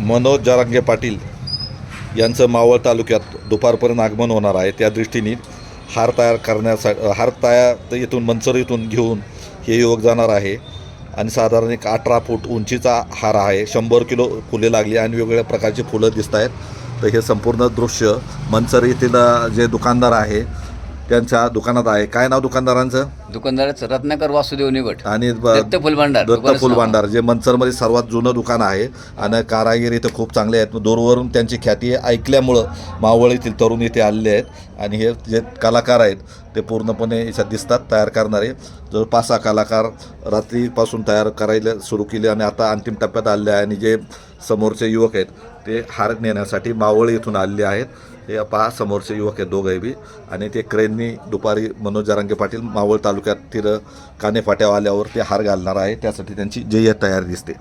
मनोज जारांगे पाटील यांचं मावळ तालुक्यात दुपारपर्यंत आगमन होणार आहे. त्या दृष्टीने हार तयार करण्यासाठी हार तयार येथून मंचर इथून घेऊन हे युवक जाणार आहे. आणि साधारण एक अठरा फूट उंचीचा हार आहे. शंभर किलो फुले लागली आणि वेगवेगळ्या प्रकारची फुलं दिसत आहेत तर हे संपूर्ण दृश्य मंचर येथील जे दुकानदार आहे त्यांच्या दुकानात आहे. काय नाव दुकानदारांचं? दुकानदाराचं रत्नाकर वासुदेव निगट आणि ब- दत्त फुलभांडार. दत्त दुकानाचं फुल नाव. भांडार जे मंचरमध्ये सर्वात जुनं दुकान आहे आणि कारागीर इथं खूप चांगले आहेत. दूरवरून त्यांची ख्याती ऐकल्यामुळं मावळ येथील तरुण इथे आलेले आहेत. आणि हे जे कलाकार आहेत ते पूर्णपणे याच्यात दिसतात तयार करणारे. जवळ पाच सहा कलाकार रात्रीपासून तयार करायला सुरू केले आणि आता अंतिम टप्प्यात आलेले आहे. आणि जे समोरचे युवक आहेत ते हार नेण्यासाठी मावळ येथून आलेले आहेत. हे पहा समोरचे युवक आहेत दोघे बी. आणि ते क्रेननी दुपारी मनोज जारांगे पाटील मावळ तालुक्यातील कानेफाट्या आल्यावर ते हार घालणार आहे. त्यासाठी त्यांची जय्यत तयारी दिसते.